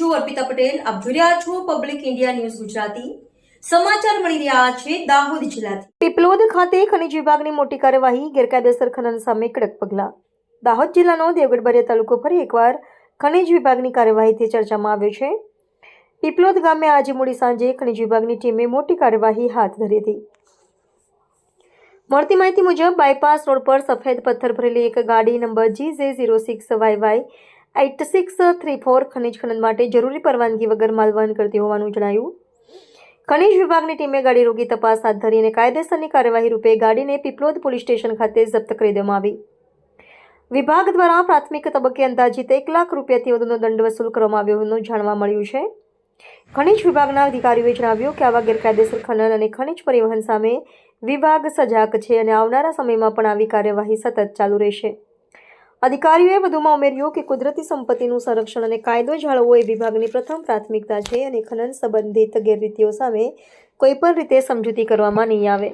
છું, અર્પિતા પટેલ. આપ જોઈ રહ્યા છો પબ્લિક ઇન્ડિયા ન્યૂઝ ગુજરાતી. સમાચાર મળી રહ્યા છે દાહોદ જિલ્લાથી. પીપલોદ ખાતે ખનિજ વિભાગની મોટી કાર્યવાહી, ગેરકાયદેસર ખનન સામે કડક પગલાં. દાહોદ જિલ્લાનો દેવગઢબરિયા તાલુકો ફરી એકવાર ખનિજ વિભાગની કાર્યવાહીથી ચર્ચામાં આવ્યો છે. પીપલોદ ગામે આજે મોડી સાંજે ખનિજ વિભાગની ટીમે મોટી કાર્યવાહી હાથ ધરી હતી. મળતી માહિતી મુજબ, બાયપાસ રોડ પર સફેદ પથ્થર ભરેલી એક ગાડી number G J zero six Y Y eight six three four ખનિજ ખનન માટે જરૂરી પરવાનગી વગર માલવહન કરતી હોવાનું જણાયું. ખનિજ વિભાગની ટીમે ગાડી રોકી તપાસ હાથ ધરી અને કાયદેસરની કાર્યવાહી રૂપે ગાડીને પીપલોદ પોલીસ સ્ટેશન ખાતે જપ્ત કરી દેવામાં આવી. વિભાગ દ્વારા પ્રાથમિક તબક્કે અંદાજિત એક લાખ રૂપિયાથી વધુનો દંડ વસૂલ કરવામાં આવ્યો હોવાનું જાણવા મળ્યું છે. ખનિજ વિભાગના અધિકારીઓએ જણાવ્યું કે આવા ગેરકાયદેસર ખનન અને ખનિજ પરિવહન સામે વિભાગ સજાગ છે અને આવનારા સમયમાં પણ આવી કાર્યવાહી સતત ચાલુ રહેશે. અધિકારીઓએ વધુમાં ઉમેર્યું કે કુદરતી સંપત્તિનું સંરક્ષણ અને કાયદો જાળવવો એ વિભાગની પ્રથમ પ્રાથમિકતા છે અને ખનન સંબંધિત ગેરરીતિઓ સામે કોઈપણ રીતે સમજૂતી કરવામાં નહીં આવે.